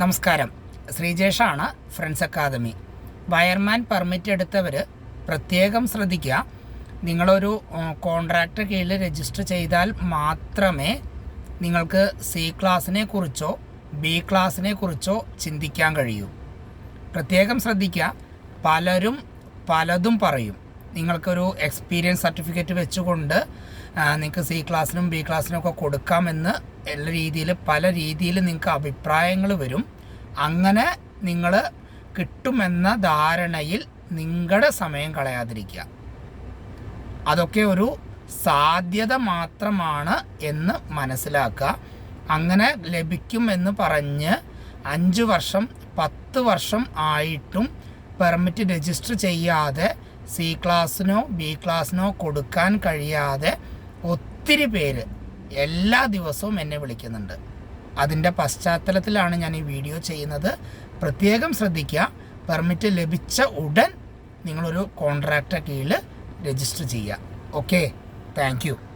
നമസ്കാരം. ശ്രീജേഷാണ് friends academy. Wireman permit എടുത്തവർ പ്രത്യേകം ശ്രദ്ധിക്കുക. നിങ്ങളൊരു കോൺട്രാക്ട് കീഴിൽ രജിസ്റ്റർ ചെയ്താൽ മാത്രമേ നിങ്ങൾക്ക് സി ക്ലാസ്സിനെ കുറിച്ചോ ബി ക്ലാസ്സിനെ കുറിച്ചോ ചിന്തിക്കാൻ കഴിയൂ. പ്രത്യേകം ശ്രദ്ധിക്കുക. പലരും പലതും പറയും. നിങ്ങൾക്കൊരു എക്സ്പീരിയൻസ് സർട്ടിഫിക്കറ്റ് വെച്ചുകൊണ്ട് നിങ്ങൾക്ക് സി ക്ലാസ്സിനും ബി ക്ലാസ്സിനും ഒക്കെ കൊടുക്കാമെന്ന് എല്ലാ രീതിയിൽ പല രീതിയിൽ നിങ്ങൾക്ക് അഭിപ്രായങ്ങൾ വരും. അങ്ങനെ നിങ്ങൾ കിട്ടുമെന്ന ധാരണയിൽ നിങ്ങളുടെ സമയം കളയാതിരിക്കുക. അതൊക്കെ ഒരു സാധ്യത മാത്രമാണ് എന്ന് മനസ്സിലാക്കുക. അങ്ങനെ ലഭിക്കും എന്ന് പറഞ്ഞ് അഞ്ച് വർഷം പത്ത് വർഷം ആയിട്ടും പെർമിറ്റ് രജിസ്റ്റർ ചെയ്യാതെ സി ക്ലാസ്സിനോ ബി ക്ലാസ്സിനോ കൊടുക്കാൻ കഴിയാതെ ഒത്തിരി പേര് എല്ലാ ദിവസവും എന്നെ വിളിക്കുന്നുണ്ട്. അതിന്റെ പശ്ചാത്തലത്തിലാണ് ഞാൻ ഈ വീഡിയോ ചെയ്യുന്നത്. പ്രത്യേകം ശ്രദ്ധിക്കുക. പെർമിറ്റ് ലഭിച്ച ഉടൻ നിങ്ങളൊരു കോൺട്രാക്റ്റ് കീഴിൽ രജിസ്റ്റർ ചെയ്യുക. ഓക്കെ. താങ്ക്